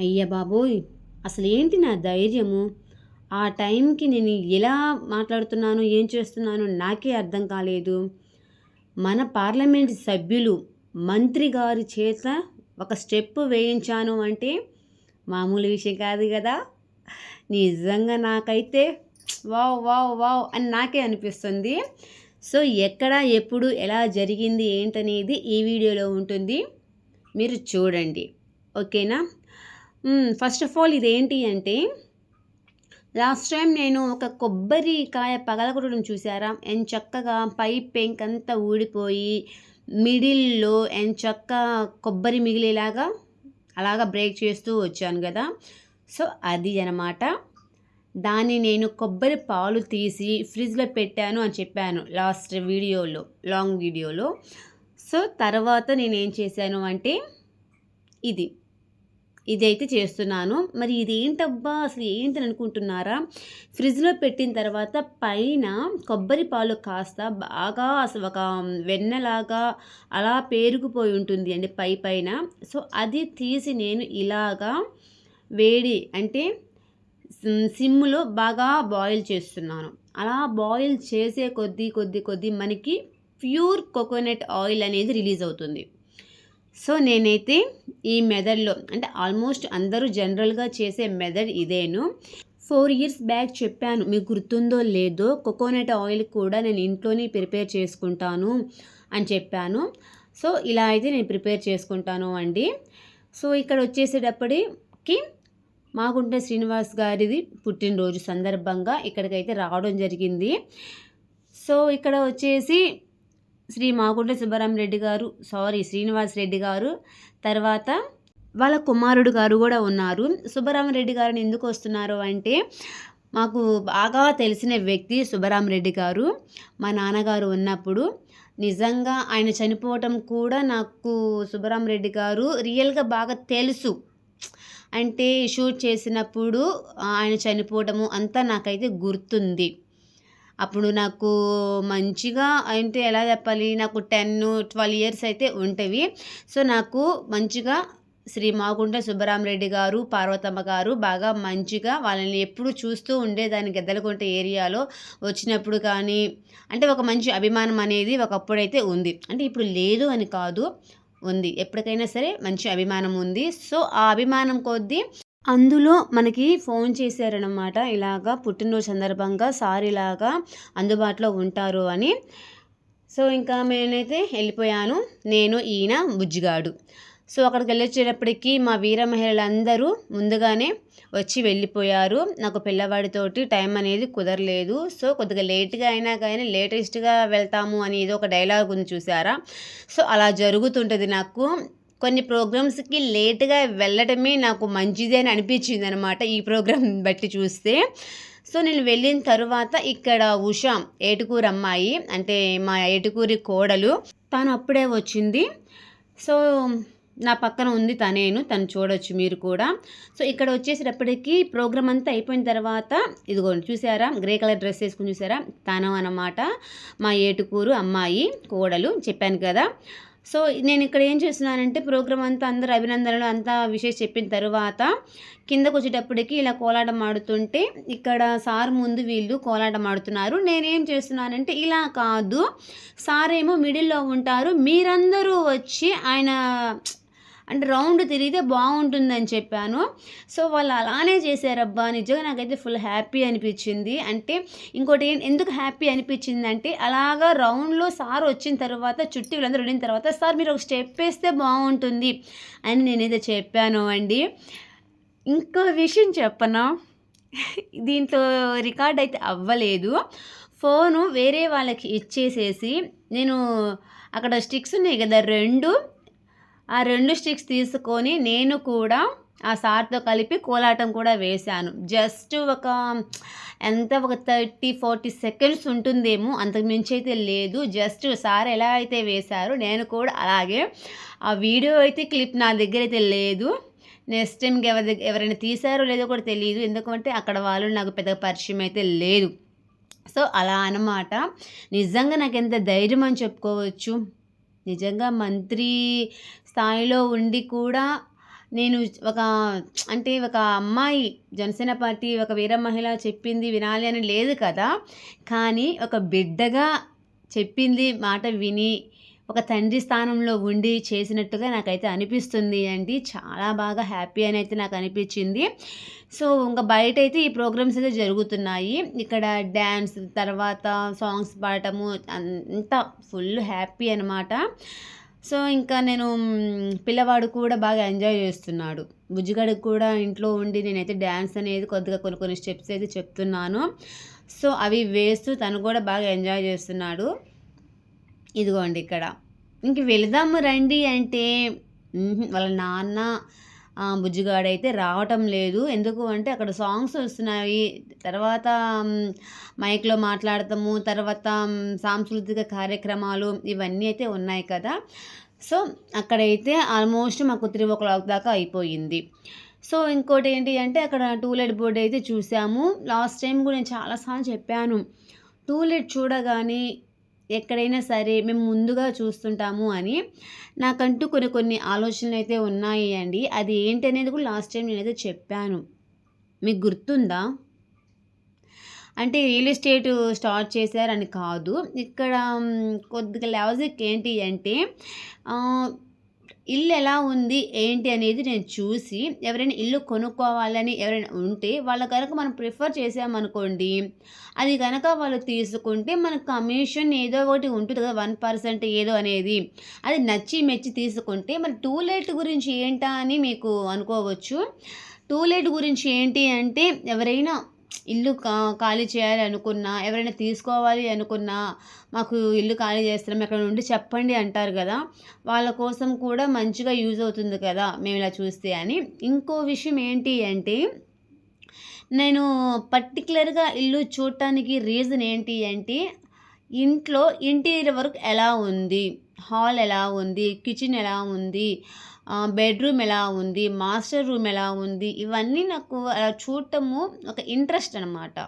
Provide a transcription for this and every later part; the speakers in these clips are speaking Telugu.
అయ్య బాబోయ్ అసలు ఏంటి నా ధైర్యము? ఆ టైంకి నేను ఎలా మాట్లాడుతున్నాను ఏం చేస్తున్నాను నాకే అర్థం కాలేదు. మన పార్లమెంట్ సభ్యులు మంత్రి గారి చేత ఒక స్టెప్ వేయించాను అంటే మామూలు విషయం కాదు కదా. నిజంగా నాకైతే వావ్ వావ్ వావ్ అని నాకే అనిపిస్తుంది. సో ఎక్కడ ఎప్పుడు ఎలా జరిగింది ఏంటనేది ఈ వీడియోలో ఉంటుంది. మీరు చూడండి. ఓకేనా? ఫస్ట్ ఆఫ్ ఆల్ ఇదేంటి అంటే లాస్ట్ టైం నేను ఒక కొబ్బరికాయ పగలగొట్టడం చూసారా? ఎన్ చక్కగా పై పెంక్ అంతా ఊడిపోయి మిడిల్లో ఎన్ చక్క కొబ్బరి మిగిలేలాగా అలాగా బ్రేక్ చేస్తూ వచ్చాను కదా? సో అది అనమాట. దాన్ని నేను కొబ్బరి పాలు తీసి ఫ్రిడ్జ్లో పెట్టాను అని చెప్పాను లాస్ట్ వీడియోలో లాంగ్ వీడియోలో. సో తర్వాత నేను ఏం చేశాను అంటే ఇది. ఇదైతే చేస్తున్నాను. మరి ఇది ఏంటబ్బా అసలు ఏంటని అనుకుంటున్నారా ఫ్రిడ్జ్లో పెట్టిన తర్వాత పైన కొబ్బరి పాలు కాస్త బాగా అసలు ఒక వెన్నలాగా అలా పేరుకుపోయి ఉంటుంది అండి పై పైన. సో అది తీసి నేను ఇలాగా వేడి అంటే సిమ్లో బాగా బాయిల్ చేస్తున్నాను. అలా బాయిల్ చేసే కొద్దీ కొద్ది కొద్ది మనకి ప్యూర్ కోకోనట్ ఆయిల్ అనేది రిలీజ్ అవుతుంది. సో నేనైతే ఈ మెథడ్లో అంటే ఆల్మోస్ట్ అందరూ జనరల్గా చేసే మెథడ్ ఇదేను. ఫోర్ ఇయర్స్ బ్యాక్ చెప్పాను మీకు గుర్తుందో లేదో కోకోనట్ ఆయిల్ కూడా నేను ఇంట్లోనే ప్రిపేర్ చేసుకుంటాను అని చెప్పాను. సో ఇలా అయితే నేను ప్రిపేర్ చేసుకుంటాను అండి. సో ఇక్కడ వచ్చేసేటప్పటికి మాగుంట శ్రీనివాస్ గారిది పుట్టినరోజు సందర్భంగా ఇక్కడికైతే రావడం జరిగింది. సో ఇక్కడ వచ్చేసి శ్రీ మాగుంట సుబ్బరామరెడ్డి గారు సారీ శ్రీనివాస్ రెడ్డి గారు తర్వాత వాళ్ళ కుమారుడు గారు కూడా ఉన్నారు. సుబ్బరామరెడ్డి గారిని ఎందుకు వస్తున్నారు అంటే మాకు బాగా తెలిసిన వ్యక్తి సుబ్బరామరెడ్డి గారు. మా నాన్నగారు ఉన్నప్పుడు నిజంగా ఆయన చనిపోవటం కూడా నాకు సుబ్బరామరెడ్డి గారు రియల్గా బాగా తెలుసు. అంటే షూట్ చేసినప్పుడు ఆయన చనిపోవటము అంతా నాకైతే గుర్తుంది. అప్పుడు నాకు మంచిగా అంటే ఎలా చెప్పాలి? నాకు టెన్ ట్వెల్వ్ ఇయర్స్ అయితే ఉంటవి. సో నాకు మంచిగా శ్రీ మాగుంట సుబ్బరామరెడ్డి గారు పార్వతమ్మ గారు బాగా మంచిగా వాళ్ళని ఎప్పుడు చూస్తూ ఉండేదాన్ని గద్దలకుంట ఏరియాలో వచ్చినప్పుడు కానీ అంటే ఒక మంచి అభిమానం అనేది ఒకప్పుడైతే ఉంది. అంటే ఇప్పుడు లేదు అని కాదు ఉంది. ఎప్పటికైనా సరే మంచి అభిమానం ఉంది. సో ఆ అభిమానం కొద్దీ అందులో మనకి ఫోన్ చేశారనమాట ఇలాగా పుట్టినరోజు సందర్భంగా సార్ ఇలాగా అందుబాటులో ఉంటారు అని. సో ఇంకా నేనైతే వెళ్ళిపోయాను. నేను ఈయన బుజ్జిగాడు. సో అక్కడికి వెళ్ళొచ్చేటప్పటికి మా వీర మహిళలందరూ ముందుగానే వచ్చి వెళ్ళిపోయారు. నాకు పిల్లవాడితోటి టైం అనేది కుదరలేదు. సో కొద్దిగా లేట్గా అయినా కానీ లేటెస్ట్గా వెళ్తాము అని ఏదో ఒక డైలాగ్ ఉంది చూసారా? సో అలా జరుగుతుంటుంది నాకు. కొన్ని ప్రోగ్రామ్స్కి లేట్గా వెళ్ళటమే నాకు మంచిది అని అనిపించింది అనమాట ఈ ప్రోగ్రామ్ బట్టి చూస్తే. సో నేను వెళ్ళిన తర్వాత ఇక్కడ ఉషా ఏటుకూరు అమ్మాయి అంటే మా ఏటుకూరి కోడలు తను అప్పుడే వచ్చింది. సో నా పక్కన ఉంది తనేను తను చూడొచ్చు మీరు కూడా. సో ఇక్కడ వచ్చేసేటప్పటికి ప్రోగ్రామ్ అంతా అయిపోయిన తర్వాత ఇదిగోండి చూసారా గ్రే కలర్ డ్రెస్ వేసుకుని చూసారా తను అన్నమాట మా ఏటుకూరు అమ్మాయి కోడలు చెప్పాను కదా. సో నేను ఇక్కడ ఏం చేస్తున్నానంటే ప్రోగ్రామ్ అంతా అందరూ అభినందనలు అంతా విషయం చెప్పిన తర్వాత కిందకు వచ్చేటప్పటికి ఇలా కోలాటం ఆడుతుంటే ఇక్కడ సార్ ముందు వీళ్ళు కోలాటం ఆడుతున్నారు. నేనేం చేస్తున్నానంటే ఇలా కాదు సార్ ఏమో మిడిల్లో ఉంటారు మీరందరూ వచ్చి ఆయన అంటే రౌండ్ తిరిగితే బాగుంటుందని చెప్పాను. సో వాళ్ళు అలానే చేశారబ్బా. నిజంగా నాకైతే ఫుల్ హ్యాపీ అనిపించింది. అంటే ఇంకోటి ఎందుకు హ్యాపీ అనిపించింది అంటే అలాగా రౌండ్లో సార్ వచ్చిన తర్వాత చుట్టూ వీళ్ళందరూ ఉండిన తర్వాత సార్ మీరు ఒక స్టెప్ వేస్తే బాగుంటుంది అని నేనైతే చెప్పాను అండి. ఇంకో విషయం చెప్పనా దీంతో రికార్డ్ అయితే అవ్వలేదు. ఫోను వేరే వాళ్ళకి ఇచ్చేసేసి నేను అక్కడ స్టిక్స్ ఉన్నాయి కదా రెండు ఆ రెండు స్టిక్స్ తీసుకొని నేను కూడా ఆ సార్తో కలిపి కోలాటం కూడా వేశాను. జస్ట్ ఒక ఎంత ఒక థర్టీ ఫార్టీ సెకండ్స్ ఉంటుందేమో అంతకు మించి అయితే లేదు. జస్ట్ సార్ ఎలా అయితే వేశారో నేను కూడా అలాగే ఆ వీడియో అయితే క్లిప్ నా దగ్గర అయితే లేదు. నెక్స్ట్ టైంకి ఎవరి ఎవరైనా తీశారో లేదో కూడా తెలియదు ఎందుకంటే అక్కడ వాళ్ళు నాకు పెద్ద పరిచయం అయితే లేదు. సో అలా అనమాట నిజంగా నాకు ఎంత ధైర్యం అని చెప్పుకోవచ్చు. నిజంగా మంత్రి స్థాయిలో ఉండి కూడా నేను ఒక అంటే ఒక అమ్మాయి జనసేన పార్టీ ఒక వీర మహిళ చెప్పింది వినాలి అని లేదు కదా. కానీ ఒక బిడ్డగా చెప్పింది మాట విని ఒక తండ్రి స్థానంలో ఉండి చేసినట్టుగా నాకైతే అనిపిస్తుంది అండి. చాలా బాగా హ్యాపీ అని అయితే నాకు అనిపించింది. సో ఇంకా బయట అయితే ఈ ప్రోగ్రామ్స్ అయితే జరుగుతున్నాయి. ఇక్కడ డ్యాన్స్ తర్వాత సాంగ్స్ పాడటము అంతా ఫుల్ హ్యాపీ అనమాట సో ఇంకా నేను పిల్లవాడు కూడా బాగా ఎంజాయ్ చేస్తున్నాడు. బుజ్జిగాడికి కూడా ఇంట్లో ఉండి నేనైతే డ్యాన్స్ అనేది కొద్దిగా కొన్ని కొన్ని స్టెప్స్ అయితే చెప్తున్నాను. సో అవి వేస్తూ తను కూడా బాగా ఎంజాయ్ చేస్తున్నాడు. ఇదిగోండి ఇక్కడ. ఇంక వెళదాము రండి అంటే వాళ్ళ నాన్న బుజ్జిగాడైతే రావటం లేదు. ఎందుకు అంటే అక్కడ సాంగ్స్ వస్తున్నాయి. తర్వాత మైక్లో మాట్లాడతాము తర్వాత సాంస్కృతిక కార్యక్రమాలు ఇవన్నీ అయితే ఉన్నాయి కదా. సో అక్కడైతే ఆల్మోస్ట్ మాకు త్రీ ఓ క్లాక్ దాకా అయిపోయింది. సో ఇంకోటి ఏంటి అంటే అక్కడ టూలెట్ బోర్డ్ అయితే చూసాము. లాస్ట్ టైం కూడా నేను చాలాసార్లు చెప్పాను. టూలెట్ చూడగానే ఎక్కడైనా సరే మేము ముందుగా చూస్తుంటాము అని నాకంటూ కొన్ని కొన్ని ఆలోచనలు అయితే ఉన్నాయి అండి. అది ఏంటి అనేది కూడా లాస్ట్ టైం నేనైతే చెప్పాను. మీకు గుర్తుందా? అంటే రియల్ ఎస్టేట్ స్టార్ట్ చేశారని కాదు. ఇక్కడ కొద్దిగా లాజిక్ ఏంటి అంటే ఇల్లు ఎలా ఉంది ఏంటి అనేది నేను చూసి ఎవరైనా ఇల్లు కొనుక్కోవాలని ఎవరైనా ఉంటే వాళ్ళ కనుక మనం ప్రిఫర్ చేసామనుకోండి అది కనుక వాళ్ళు తీసుకుంటే మన కమిషన్ ఏదో ఒకటి ఉంటుంది కదా వన్ పర్సెంట్ ఏదో అనేది. అది నచ్చి మెచ్చి తీసుకుంటే మరి టూ లేట్ గురించి ఏంటా అని మీకు అనుకోవచ్చు. టూ లేట్ గురించి ఏంటి అంటే ఎవరైనా ఇల్లు ఖాళీ చేయాలి అనుకున్నా ఎవరైనా తీసుకోవాలి అనుకున్నా మాకు ఇల్లు ఖాళీ చేస్తున్నాం ఎక్కడ నుండి చెప్పండి అంటారు కదా వాళ్ళ కోసం కూడా మంచిగా యూజ్ అవుతుంది కదా మేము ఇలా చూస్తే అని. ఇంకో విషయం ఏంటి అంటే నేను పర్టికులర్గా ఇల్లు చూడటానికి రీజన్ ఏంటి అంటే ఇంట్లో ఇంటీరియర్ వర్క్ ఎలా ఉంది హాల్ ఎలా ఉంది కిచెన్ ఎలా ఉంది బెడ్రూమ్ ఎలా ఉంది మాస్టర్ రూమ్ ఎలా ఉంది ఇవన్నీ నాకు చూడటము ఒక ఇంట్రెస్ట్ అనమాట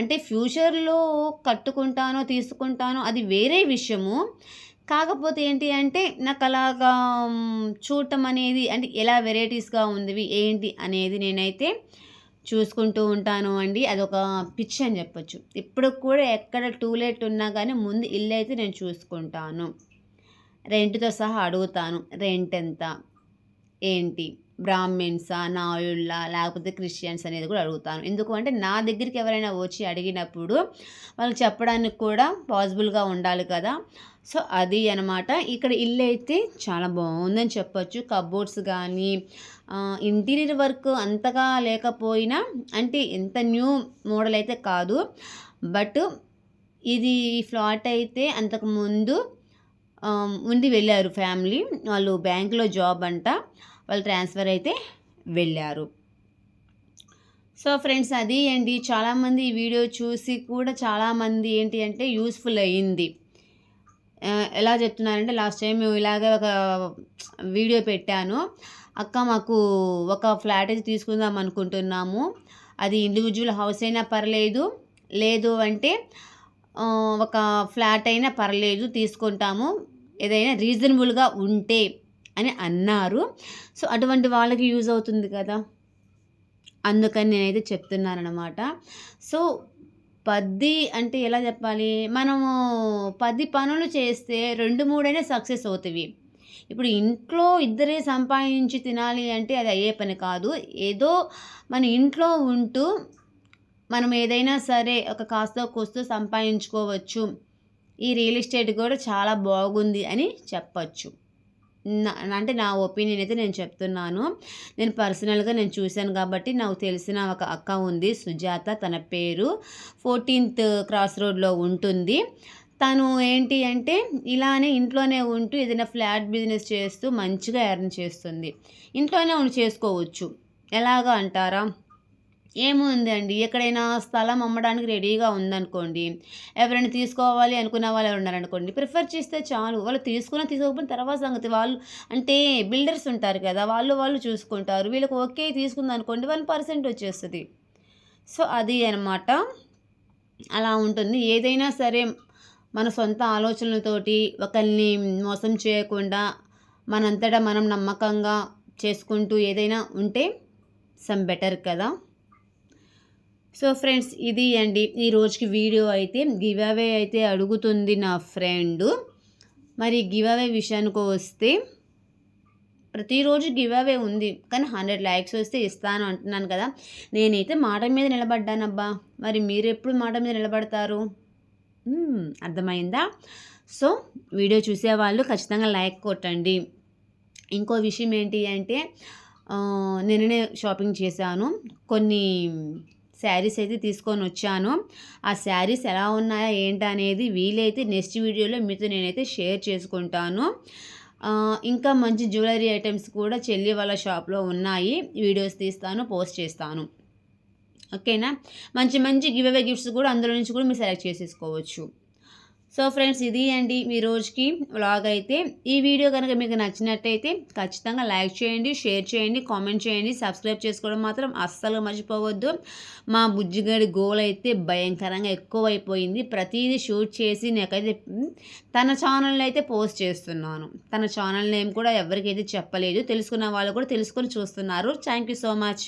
అంటే ఫ్యూచర్లో కట్టుకుంటానో తీసుకుంటానో అది వేరే విషయము. కాకపోతే ఏంటి అంటే నాకు అలాగా చూడటం అనేది అంటే ఎలా వెరైటీస్గా ఉంది ఏంటి అనేది నేనైతే చూసుకుంటూ ఉంటాను అండి. అదొక పిచ్ అని చెప్పొచ్చు. ఇప్పుడు కూడా ఎక్కడ టూలెట్ ఉన్నా కానీ ముందు ఇల్లు అయితే నేను చూసుకుంటాను. రెంట్తో సహా అడుగుతాను. రెంట్ ఎంత ఏంటి? బ్రాహ్మిన్సా నాయుళ్ళ లేకపోతే క్రిస్టియన్స్ అనేది కూడా అడుగుతాను. ఎందుకు అంటే నా దగ్గరికి ఎవరైనా వచ్చి అడిగినప్పుడు వాళ్ళకి చెప్పడానికి కూడా పాసిబుల్గా ఉండాలి కదా. సో అది అనమాట ఇక్కడ ఇల్లు అయితే చాలా బాగుందని చెప్పొచ్చు. కబోర్డ్స్ కానీ ఇంటీరియర్ వర్క్ అంతగా లేకపోయినా అంటే ఎంత న్యూ మోడల్ అయితే కాదు. బట్ ఇది ఫ్లాట్ అయితే అంతకుముందు ఉండి వెళ్ళారు ఫ్యామిలీ. వాళ్ళు బ్యాంకులో జాబ్ అంట. వాళ్ళు ట్రాన్స్ఫర్ అయితే వెళ్ళారు. సో ఫ్రెండ్స్ అది అండి చాలామంది ఈ వీడియో చూసి కూడా చాలామంది ఏంటి అంటే యూస్ఫుల్ అయ్యింది ఎలా చెప్తున్నారంటే లాస్ట్ టైం మేము ఇలాగే ఒక వీడియో పెట్టాను. అక్క మాకు ఒక ఫ్లాట్ అయితే తీసుకుందాం అనుకుంటున్నాము. అది ఇండివిజువల్ హౌస్ అయినా పర్లేదు. లేదు అంటే ఒక ఫ్లాట్ అయినా పర్లేదు తీసుకుంటాము. ఏదైనా రీజనబుల్గా ఉంటే అని అన్నారు. సో అటువంటి వాళ్ళకి యూజ్ అవుతుంది కదా? అందుకని నేనైతే చెప్తున్నానమాట సో పది అంటే ఎలా చెప్పాలి? మనము పది పనులు చేస్తే రెండు మూడైనా సక్సెస్ అవుతాయి. ఇప్పుడు ఇంట్లో ఇద్దరే సంపాదించి తినాలి అంటే అది అయ్యే పని కాదు. ఏదో మన ఇంట్లో ఉంటూ మనం ఏదైనా సరే ఒక కాస్త కూస్తో సంపాదించుకోవచ్చు. ఈ రియల్ ఎస్టేట్ కూడా చాలా బాగుంది అని చెప్పచ్చు. అంటే నా ఒపీనియన్ అయితే నేను చెప్తున్నాను. నేను పర్సనల్గా నేను చూశాను కాబట్టి నాకు తెలిసిన ఒక అక్క ఉంది సుజాత తన పేరు. ఫోర్టీన్త్ క్రాస్ రోడ్లో ఉంటుంది. తను ఏంటి అంటే ఇలానే ఇంట్లోనే ఉంటూ ఏదైనా ఫ్లాట్ బిజినెస్ చేస్తూ మంచిగా ఎర్న్ చేస్తుంది. ఇంట్లోనే ఉండి చేసుకోవచ్చు. ఎలాగా అంటారా? ఏముంది అండి ఎక్కడైనా స్థలం అమ్మడానికి రెడీగా ఉందనుకోండి ఎవరైనా తీసుకోవాలి అనుకున్న వాళ్ళు ఉన్నారనుకోండి ప్రిఫర్ చేస్తే చాలు. వాళ్ళు తీసుకున్న తీసుకోకపోయిన తర్వాత సంగతి. వాళ్ళు అంటే బిల్డర్స్ ఉంటారు కదా వాళ్ళు వాళ్ళు చూసుకుంటారు. వీళ్ళకి ఓకే తీసుకుంది అనుకోండి వన్ పర్సెంట్ వచ్చేస్తుంది. సో అది అనమాట అలా ఉంటుంది. ఏదైనా సరే మన సొంత ఆలోచనలతోటి ఒకరిని మోసం చేయకుండా మనంతటా మనం నమ్మకంగా చేసుకుంటూ ఏదైనా ఉంటే సమ్ బెటర్ కదా. సో ఫ్రెండ్స్ ఇది అండి. ఈ రోజుకి వీడియో అయితే గివ్ అవే అయితే అడుగుతుంది నా ఫ్రెండ్. మరి గివ్ అవే విషయానికి వస్తే ప్రతిరోజు గివ్ అవే ఉంది. కానీ హండ్రెడ్ లైక్స్ వస్తే ఇస్తాను అంటున్నాను కదా. నేనైతే మాట మీద నిలబడ్డానబ్బా. మరి మీరు ఎప్పుడు మాట మీద నిలబడతారు? అర్థమైందా? సో వీడియో చూసేవాళ్ళు ఖచ్చితంగా లైక్ కొట్టండి. ఇంకో విషయం ఏంటి అంటే నిన్ననే షాపింగ్ చేశాను. కొన్ని శారీస్ అయితే తీసుకొని వచ్చాను. ఆ శారీస్ ఎలా ఉన్నాయా ఏంటి అనేది వీలైతే నెక్స్ట్ వీడియోలో మీతో నేనైతే షేర్ చేసుకుంటాను. ఇంకా మంచి జ్యువెలరీ ఐటమ్స్ కూడా చెల్లి వాళ్ళ షాప్లో ఉన్నాయి. వీడియోస్ తీస్తాను పోస్ట్ చేస్తాను. ఓకేనా? మంచి మంచి గివ్ అవే గిఫ్ట్స్ కూడా అందులో నుంచి కూడా మీరు సెలెక్ట్ చేసేసుకోవచ్చు. సో ఫ్రెండ్స్ ఇది అండి ఈ రోజుకి వ్లాగ్ అయితే. ఈ వీడియో కనుక మీకు నచ్చినట్టయితే ఖచ్చితంగా లైక్ చేయండి షేర్ చేయండి కామెంట్ చేయండి. సబ్స్క్రైబ్ చేసుకోవడం మాత్రం అస్సలు మర్చిపోవద్దు. మా బుజ్జిగడి గోల్ అయితే భయంకరంగా ఎక్కువైపోయింది. ప్రతిదీ షూట్ చేసి నాకైతే తన ఛానల్ని అయితే పోస్ట్ చేస్తున్నాను. తన ఛానల్ నేమ్ కూడా ఎవరికైతే చెప్పలేదు తెలుసుకున్న వాళ్ళు కూడా తెలుసుకొని చూస్తున్నారు. Thank you so much.